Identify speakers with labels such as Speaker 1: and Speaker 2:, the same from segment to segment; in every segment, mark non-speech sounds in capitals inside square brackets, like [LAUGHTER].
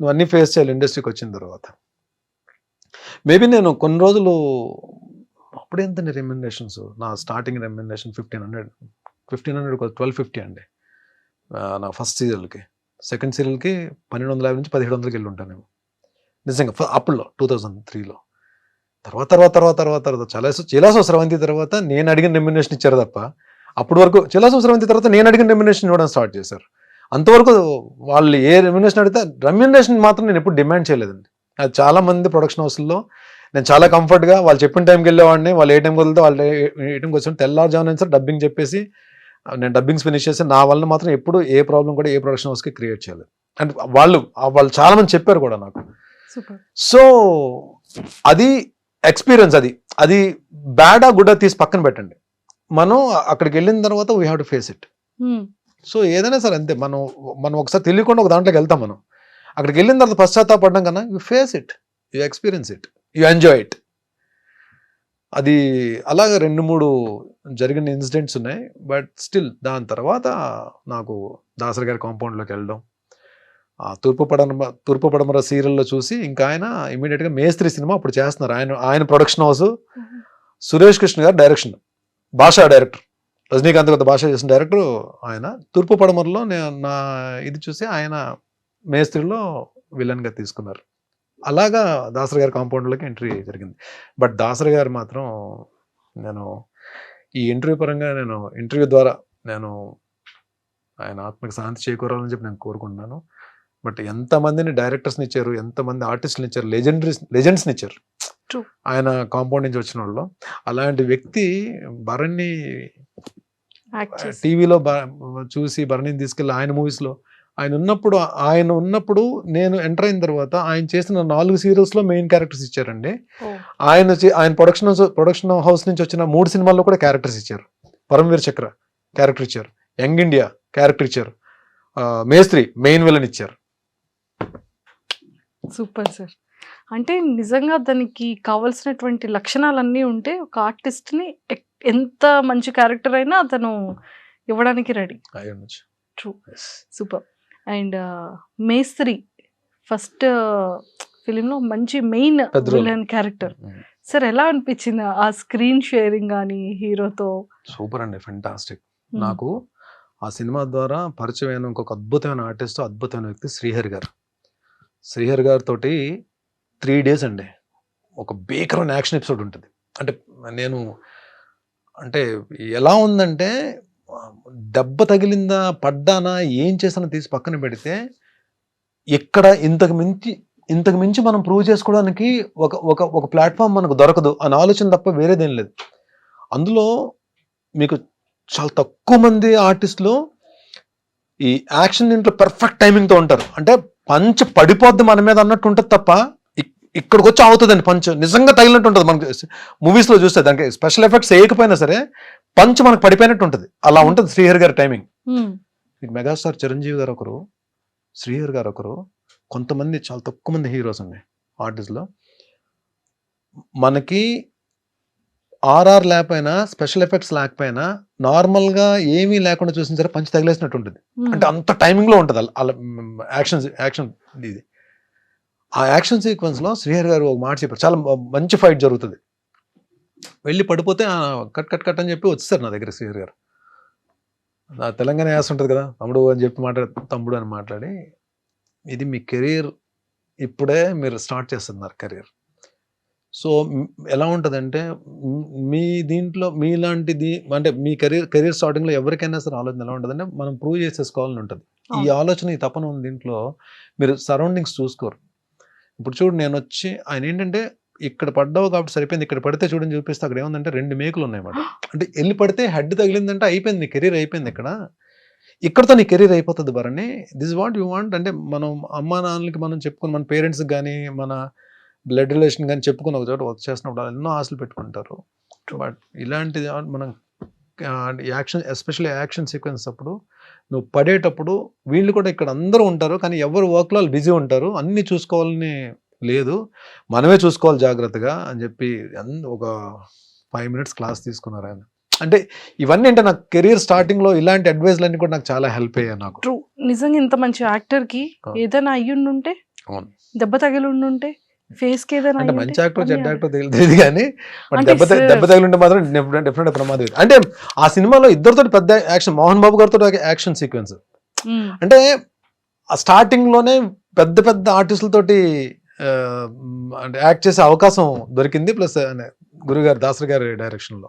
Speaker 1: నువ్వు అన్ని ఫేస్ చేయాలి ఇండస్ట్రీకి వచ్చిన తర్వాత. మేబీ నేను కొన్ని రోజులు అప్పుడు ఎంత రెమ్యునరేషన్స్ నా starting remuneration fifteen hundred fifteen hundred twelve fifty అండి. నా ఫస్ట్ సీరియల్కి సెకండ్ సీరియల్కి పన్నెండు వందల యాభై నుంచి పదిహేడు వందలకి వెళ్ళి ఉంటాను నేను నిజంగా ఫ- అప్పుల్లో టూ థౌజండ్ త్రీలో తర్వాత తర్వాత తర్వాత తర్వాత తర్వాత చాలా చిలాసో స్రవంతి తర్వాత నేను అడిగిన రెమ్యునేషన్ ఇచ్చారు తప్ప అప్పటి వరకు చిలాసో స్రవంతి తర్వాత నేను అడిగిన రెమ్యునేషన్ ఇవ్వడం స్టార్ట్ చేశారు. అంతవరకు వాళ్ళు ఏ రెమ్యునేషన్ అడిగితే రెమ్యునేషన్ మాత్రం నేను ఎప్పుడు డిమాండ్ చేయలేదండి. అది చాలా మంది ప్రొడక్షన్ హౌస్లో నేను చాలా కంఫర్ట్గా వాళ్ళు చెప్పిన టైంకి వెళ్ళేవాడిని వాళ్ళు ఏ టైంకి వదిలితే వాళ్ళు ఏ టైంకి వచ్చి తెల్లారుజామున సార్ డబ్బింగ్ చెప్పేసి నేను డబ్బింగ్స్ ఫినిష్ చేసి నా వల్ల మాత్రం ఎప్పుడు ఏ ప్రాబ్లం కూడా ఏ ప్రొడక్షన్ హౌస్కి క్రియేట్ చేయలేదు. అండ్ వాళ్ళు వాళ్ళు చాలా మంది చెప్పారు కూడా నాకు. సో అది ఎక్స్పీరియన్స్ అది. అది బ్యాడా గుడ్డా తీసి పక్కన పెట్టండి. మనం అక్కడికి వెళ్ళిన తర్వాత we have to face it so ఏదైనా సరే అంతే మనం మనం ఒకసారి తెలియకుండా ఒక దాంట్లోకి వెళ్తాం మనం. అక్కడికి వెళ్ళిన తర్వాత పశ్చాత్తాపడడం కన్నా you face it you experience it you enjoy it అది అలాగ రెండు మూడు జరిగిన ఇన్సిడెంట్స్ ఉన్నాయి బట్ స్టిల్ దాని తర్వాత నాకు దాసరి గారి కాంపౌండ్లోకి వెళ్ళడం ఆ తూర్పు పడమర తూర్పు పడమర సీరియల్లో చూసి ఇంకా ఆయన ఇమీడియట్గా మేస్త్రి సినిమా అప్పుడు చేస్తున్నారు. ఆయన ఆయన ప్రొడక్షన్ హౌస్ సురేష్ కృష్ణ గారు డైరెక్షన్ భాషా డైరెక్టర్ రజనీకాంత్ గత భాష చేసిన డైరెక్టర్ ఆయన. తూర్పు పడమరలో నేను నా ఇది చూసి ఆయన మేస్త్రిలో విలన్గా తీసుకున్నారు. అలాగా దాసరి గారి కాంపౌండ్లోకి ఎంట్రీ జరిగింది. బట్ దాసరి గారు మాత్రం నేను ఈ ఇంటర్వ్యూ పరంగా నేను ఇంటర్వ్యూ ద్వారా నేను ఆయన ఆత్మకి శాంతి చేకూరాలని చెప్పి నేను కోరుకుంటున్నాను. బట్ ఎంతమందిని డైరెక్టర్స్ని ఇచ్చారు ఎంతమంది ఆర్టిస్టులు ఇచ్చారు లెజెండరీస్ లెజెండ్స్ని ఇచ్చారు ఆయన కాంపౌండ్ నుంచి వచ్చిన వాళ్ళు. అలాంటి వ్యక్తి భరణి టీవీలో చూసి భరణిని తీసుకెళ్ళి ఆయన మూవీస్లో ఆయన ఉన్నప్పుడు ఆయన ఉన్నప్పుడు నేను ఎంటర్ అయిన తర్వాత ఆయన చేసిన నాలుగు సీరియల్స్లో మెయిన్ క్యారెక్టర్స్ ఇచ్చారండి. ఆయన ఆయన ప్రొడక్షన్ ప్రొడక్షన్ హౌస్ నుంచి వచ్చిన మూడు సినిమాల్లో కూడా క్యారెక్టర్స్ ఇచ్చారు. పరమవీర్ చక్ర క్యారెక్టర్ ఇచ్చారు. యంగ్ ఇండియా క్యారెక్టర్ ఇచ్చారు. మేస్త్రి మెయిన్ విలన్ ఇచ్చారు.
Speaker 2: సూపర్ సార్ అంటే నిజంగా దానికి కావాల్సినటువంటి లక్షణాలన్నీ ఉంటే ఒక ఆర్టిస్ట్ని ఎక్- ఎంత మంచి క్యారెక్టర్ అయినా అతను ఇవ్వడానికి ready.
Speaker 1: Yes.
Speaker 2: Super and Mestri first film లో మంచి main. Villain character
Speaker 1: Mm.
Speaker 2: Sir ఎలా అనిపించింది ఆ స్క్రీన్ షేరింగ్ కానీ హీరోతో
Speaker 1: సూపర్ అండి ఫెంటాస్టిక్ నాకు ఆ సినిమా ద్వారా పరిచయం అయిన ఇంకొక అద్భుతమైన ఆర్టిస్ట్ అద్భుతమైన వ్యక్తి శ్రీహరి గారు శ్రీహరి గారితో త్రీ డేస్ అండి. ఒక భీకరమైన యాక్షన్ ఎపిసోడ్ ఉంటుంది. అంటే నేను అంటే ఎలా ఉందంటే దెబ్బ తగిలిందా పడ్డానా ఏం చేసానో తీసి పక్కన పెడితే ఎక్కడ ఇంతకు మించి ఇంతకు మించి మనం ప్రూవ్ చేసుకోవడానికి ఒక ఒక ఒక ప్లాట్ఫామ్ మనకు దొరకదు. అని ఆలోచన తప్ప వేరేదేం లేదు. అందులో మీకు చాలా తక్కువ మంది ఆర్టిస్టులు ఈ యాక్షన్ దీంట్లో పర్ఫెక్ట్ టైమింగ్తో ఉంటారు. అంటే పంచ్ పడిపోద్ది మన మీద అన్నట్టు ఉంటుంది తప్ప ఇక్కడికి వచ్చి అవుతుందండి పంచ్. నిజంగా తగిలినట్టు ఉంటుంది మనకి మూవీస్లో చూస్తే దానికి స్పెషల్ ఎఫెక్ట్స్ వేయకపోయినా సరే పంచ్ మనకు పడిపోయినట్టు ఉంటుంది. అలా ఉంటుంది శ్రీహరి గారి టైమింగ్ మెగాస్టార్ చిరంజీవి గారు ఒకరు శ్రీహరి గారు ఒకరు కొంతమంది చాలా తక్కువ మంది హీరోస్ అండి ఆర్టిస్ట్లో మనకి ఆర్ఆర్ లేకపోయినా స్పెషల్ ఎఫెక్ట్స్ లేకపోయినా నార్మల్గా ఏమీ లేకుండా చూసిన సరే పంచి తగిలేసినట్టు ఉంటుంది.
Speaker 2: మ్మ్.
Speaker 1: అంటే అంత టైమింగ్లో ఉంటుంది. అలా- అలా యాక్షన్ యాక్షన్ ఇది. ఆ యాక్షన్ సీక్వెన్స్లో శ్రీహరి గారు ఒక మాట చెప్పారు. చాలా మంచి ఫైట్ జరుగుతుంది. వెళ్ళి పడిపోతే "ఆ, కట్ కట్ కట్ అని చెప్పి వచ్చేసారు నా దగ్గర శ్రీహరి గారు. నా తెలంగాణ యాస ఉంటుంది కదా తమ్ముడు అని చెప్పి మాట్లాడి తమ్ముడు అని మాట్లాడి ఇది మీ కెరీర్ ఇప్పుడే మీరు స్టార్ట్ చేస్తున్నారు కెరీర్. సో ఎలా ఉంటుందంటే మ్, మీ దీంట్లో మీలాంటిది అంటే మీ కెరీర్ కెరీర్ స్టార్టింగ్లో ఎవరికైనా సరే ఆలోచన ఎలా ఉంటుందంటే మనం ప్రూవ్ చేసేసుకోవాలని ఉంటుంది. ఈ. ఆలోచన ఈ తపన ఉంది దీంట్లో మీరు సరౌండింగ్స్ చూసుకోరు. ఇప్పుడు చూడు నేను వచ్చి ఆయన ఏంటంటే ఇక్కడ పడ్డావు కాబట్టి సరిపోయింది. ఇక్కడ పడితే చూడని చూపిస్తే. అక్కడ ఏముందంటే రెండు మేకులు ఉన్నాయన్నమాట అంటే వెళ్ళి పడితే హెడ్ తగిలిందంటే అయిపోయింది. నీ కెరీర్ అయిపోయింది ఇక్కడ. ఇక్కడతో నీ కెరీర్ అయిపోతుంది Bharani. This what you want అంటే మనం అమ్మా నాన్నలకి మనం చెప్పుకుని మన పేరెంట్స్కి కానీ మన బ్లడ్ రిలేషన్ కానీ చెప్పుకుని ఒక చోట వర్క్ చేసినప్పుడు వాళ్ళు ఎన్నో ఆశలు పెట్టుకుంటారు. బట్ ఇలాంటిది మనం యాక్షన్ ఎస్పెషల్లీ యాక్షన్ సీక్వెన్స్ అప్పుడు నువ్వు పడేటప్పుడు వీళ్ళు కూడా ఇక్కడ అందరూ ఉంటారు కానీ ఎవరు వర్క్లో వాళ్ళు బిజీ ఉంటారు. అన్నీ చూసుకోవాలని లేదు. మనమే చూసుకోవాలి జాగ్రత్తగా అని చెప్పి ఒక ఫైవ్ మినిట్స్ క్లాస్ తీసుకున్నారు ఆయన. అంటే ఇవన్నీ అంటే నాకు కెరీర్ స్టార్టింగ్లో ఇలాంటి అడ్వైజ్లన్నీ కూడా నాకు చాలా హెల్ప్ అయ్యాయి నాకు.
Speaker 2: ట్రూ నిజంగా ఇంత మంచి
Speaker 1: యాక్టర్కి.
Speaker 2: ఏదైనా అయ్యుండుంటే
Speaker 1: అవును.
Speaker 2: దెబ్బ తగిలి ఉండుంటే ఫేస్కి
Speaker 1: అంటే మంచి యాక్టర్ చెడ్డ యాక్టర్ తెలియదు కానీ దెబ్బ దెబ్బ తగిలింటే మాత్రం డెఫినెట్ ప్రమాదం. అంటే ఆ సినిమాలో ఇద్దరితో పెద్ద యాక్షన్ మోహన్ బాబు గారితో యాక్షన్ సీక్వెన్స్. అంటే ఆ స్టార్టింగ్లోనే పెద్ద పెద్ద ఆర్టిస్టులతోటి అంటే యాక్ట్ చేసే అవకాశం దొరికింది. ప్లస్ గురుగారు దాసరి గారి డైరెక్షన్లో.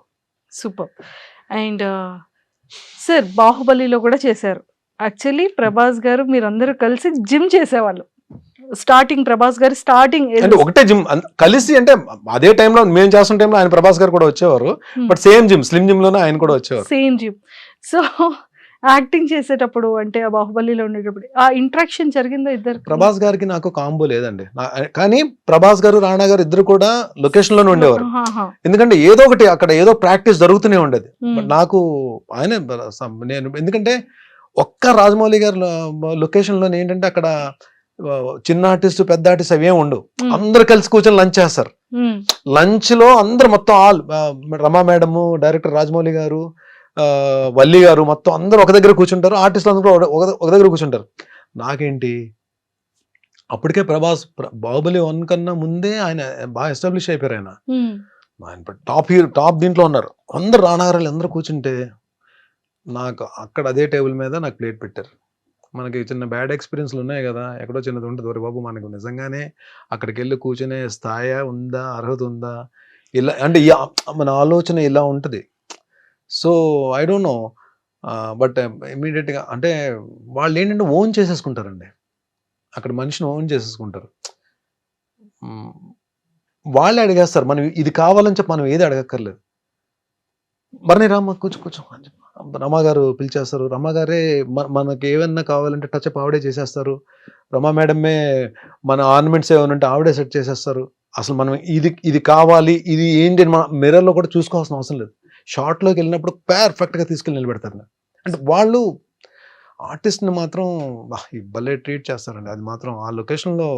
Speaker 2: సూపర్ అండ్ సార్ బాహుబలిలో కూడా చేశారు. యాక్చువల్లీ ప్రభాస్ గారు మీరందరూ కలిసి జిమ్ చేసేవాళ్ళు. స్టార్టింగ్ ప్రభాస్ గారు స్టార్టింగ్
Speaker 1: అంటే ఒకటే జిమ్ కలిసి అంటే అదే టైంలో మేము చేస్తున్న టైంలో ఆయన ప్రభాస్ గారు కూడా వచ్చేవారు.
Speaker 2: Hmm.
Speaker 1: But same gym slim జిమ్లోనే ఆయన కూడా వచ్చేవారు.
Speaker 2: సేమ్ జిమ్ సో యాక్టింగ్ చేసేటప్పుడు అంటే ఆ బాహుబలిలో ఉండేటప్పుడు ఆ ఇంట్రాక్షన్ జరిగిందా ఇద్దరు
Speaker 1: ప్రభాస్ గారికి నాకు కాంబో లేదండి. కానీ ప్రభాస్ గారు రాణా గారు ఇద్దరు కూడా లొకేషన్లోనే ఉండేవారు. ఎందుకంటే ఏదో ఒకటి అక్కడ ఏదో ప్రాక్టీస్ జరుగుతూనే ఉండేది. బట్ నాకు ఆయన నేను ఎందుకంటే ఒక్క రాజమౌళి గారి లొకేషన్లో ఏంటంటే అక్కడ చిన్న ఆర్టిస్ట్ పెద్ద ఆర్టిస్ట్ అవి ఏమి ఉండవు. అందరు కలిసి కూర్చొని లంచ్ చేస్తారు. లంచ్లో అందరు మొత్తం all Rama madam director Rajamouli గారు వల్లి గారు మొత్తం అందరూ ఒక దగ్గర కూర్చుంటారు. ఆర్టిస్టులు అందరూ ఒక- దగ్గర కూర్చుంటారు. నాకేంటి? అప్పటికే ప్రభాస్ ప్ర- బాహుబలి వన్ కన్నా ముందే ఆయన బాగా ఎస్టాబ్లిష్ అయిపోయారు ఆయన. ఆయన టాప్ హీరో టాప్ దీంట్లో ఉన్నారు. అందరు రానాగారాలు అందరూ కూర్చుంటే నాకు అక్కడ అదే టేబుల్ మీద నాకు ప్లేట్ పెట్టారు. మనకి చిన్న బ్యాడ్ ఎక్స్పీరియన్స్లు ఉన్నాయి కదా! ఎక్కడో చిన్నది ఉంటుంది. ఒరే బాబు మనకు నిజంగానే అక్కడికి వెళ్ళి కూర్చునే స్థాయి ఉందా? అర్హత ఉందా? ఇలా అంటే మన ఆలోచన ఇలా ఉంటుంది. So I don't know. But ఇమీడియట్గా అంటే వాళ్ళు ఏంటంటే ఓన్ చేసేసుకుంటారండి. అక్కడ మనిషిని ఓన్ చేసేసుకుంటారు. వాళ్ళే అడిగేస్తారు. మనం ఇది కావాలని చెప్పి మనం ఏది అడగక్కర్లేదు. మరణి రామ్మ కూర్చో కూర్చో అని చెప్పి. రమాగారు పిలిచేస్తారు. రమాగారే మనకి ఏమన్నా కావాలంటే టచ్ అప్ ఆవిడే చేసేస్తారు. రమా మేడమే మన ఆర్నమెంట్స్ ఏమైనా ఉంటే ఆవిడే సెట్ చేసేస్తారు. అసలు మనం ఇది ఇది కావాలి ఇది ఏంటి అని మనం మిర్రర్లో కూడా చూసుకోవాల్సిన అవసరం లేదు. షార్ట్లోకి వెళ్ళినప్పుడు పర్ఫెక్ట్గా తీసుకెళ్ళి నిలబెడతారు అంటే వాళ్ళు ఆర్టిస్ట్ని మాత్రం ఈ భలే ట్రీట్ చేస్తారండి. అది మాత్రం ఆ లొకేషన్లో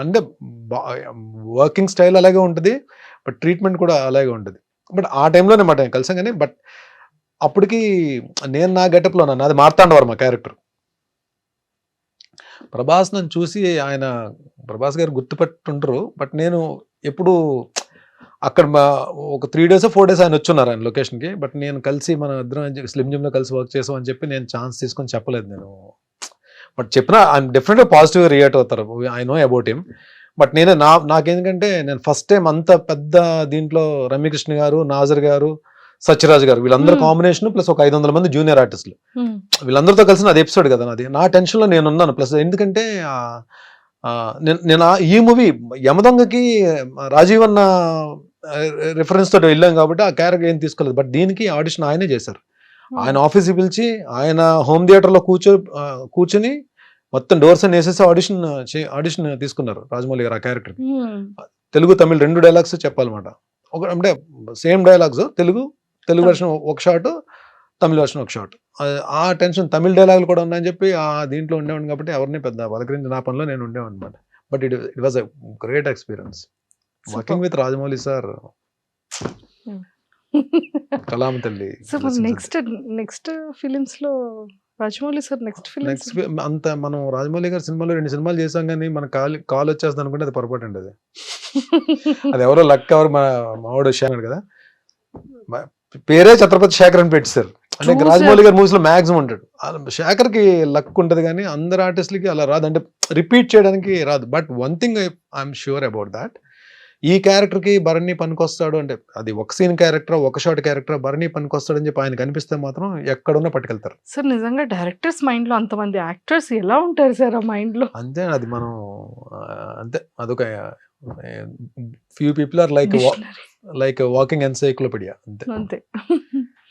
Speaker 1: అంటే వర్కింగ్ స్టైల్ అలాగే ఉంటుంది బట్ ట్రీట్మెంట్ కూడా అలాగే ఉంటుంది. బట్ ఆ టైంలోనే మాట కలిసాం కానీ బట్ అప్పటికి నేను నా గెటప్లో ఉన్నాను. అది మార్తాండవర్మ క్యారెక్టర్. ప్రభాస్ నన్ను చూసి ఆయన ప్రభాస్ గారు గుర్తుపెట్టుంటారు బట్ నేను ఎప్పుడు అక్కడ మా- ఒక త్రీ డేస్ ఫోర్ డేస్ ఆయన వచ్చున్నారు ఆయన లొకేషన్కి. బట్ నేను కలిసి మన ఇద్దరం స్లిమ్ జిమ్లో కలిసి వర్క్ చేసాం అని చెప్పి నేను ఛాన్స్ తీసుకొని చెప్పలేదు నేను. బట్ చెప్పినా ఆయన డెఫినెట్గా పాజిటివ్గా రియాక్ట్ అవుతారు. I know about him. But నేను నా నాకేందుకంటే నేను ఫస్ట్ టైం అంత పెద్ద దీంట్లో రమ్యకృష్ణ గారు నాజర్ గారు సత్యరాజ్ గారు. వీళ్ళందరూ. కాంబినేషన్ ప్లస్ ఒక ఐదు వందల మంది జూనియర్ ఆర్టిస్టులు. వీళ్ళందరితో కలిసి అది ఎపిసోడ్ కదా నాది. నా టెన్షన్లో నేను ఉన్నాను ప్లస్ ఎందుకంటే నేను ఈ మూవీ యమదొంగకి రాజీవ్ అన్న రిఫరెన్స్ తోటి వెళ్ళాం కాబట్టి ఆ క్యారెక్టర్ ఏం తీసుకోలేదు. బట్ దీనికి ఆడిషన్ ఆయనే చేశారు. ఆయన ఆఫీస్కి పిలిచి ఆయన హోమ్ థియేటర్లో కూర్చో కూర్చొని మొత్తం డోర్స్ అని వేసేసి ఆడిషన్ ఆడిషన్ తీసుకున్నారు రాజమౌళి గారు ఆ క్యారెక్టర్ తెలుగు తమిళ్ రెండు డైలాగ్స్ చెప్పాలన్నమాట. ఒక అంటే same dialogues Telugu Telugu. Version ఒక షాట్ తమిళ వర్షన్ ఒక షాట్ ఆ టెన్షన్ తమిళ డైలాగులు కూడా ఉన్నాయని చెప్పి ఆ దీంట్లో ఉండేవాడిని కాబట్టి ఎవరిని పెద్ద పలకరించి నా పనిలో నేను ఉండేవాడిని అనమాట but it it was a great experience working with Rajamouli sir Kalam తల్లి.
Speaker 2: నెక్స్ట్ నెక్స్ట్ ఫిలిమ్స్లో రాజమౌళి సార్ నెక్స్ట్
Speaker 1: నెక్స్ట్ అంత మనం రాజమౌళి గారి సినిమాలో రెండు సినిమాలు చేసాం కానీ మన కాల్ కాల్ వచ్చేస్తుంది అనుకుంటే అది పొరపాటు అండి అది. [LAUGHS] అది ఎవరో లక్ ఎవరు మా మావాడు వచ్చాడు కదా. పేరే ఛత్రపతి శేఖర్ అని పెట్టారు అంటే రాజమౌళి గారి మూవీస్లో మాక్సిమం ఉంటాడు. శేఖర్కి లక్ ఉంటది కానీ అందరు ఆర్టిస్టులకి అలా రాదు. అంటే రిపీట్ చేయడానికి రాదు. But one thing I'm sure about that. ఈ క్యారెక్టర్కి భరణి పనికొస్తాడు అంటే అది ఒక సీన్ క్యారెక్టర్ ఒక షాట్ క్యారెక్టర్ భరణి పనికొస్తాడు అని చెప్పి ఆయన కనిపిస్తే మాత్రం ఎక్కడున్నా పట్టుకెళ్తారు.
Speaker 2: సార్ నిజంగా డైరెక్టర్స్ మైండ్లో అంతమంది యాక్టర్స్ ఎలా ఉంటారు సార్ ఆ మైండ్లో
Speaker 1: అంతే అది మనం అంతే. అదొక few people are like. Like walking encyclopedia అంతే
Speaker 2: అంతే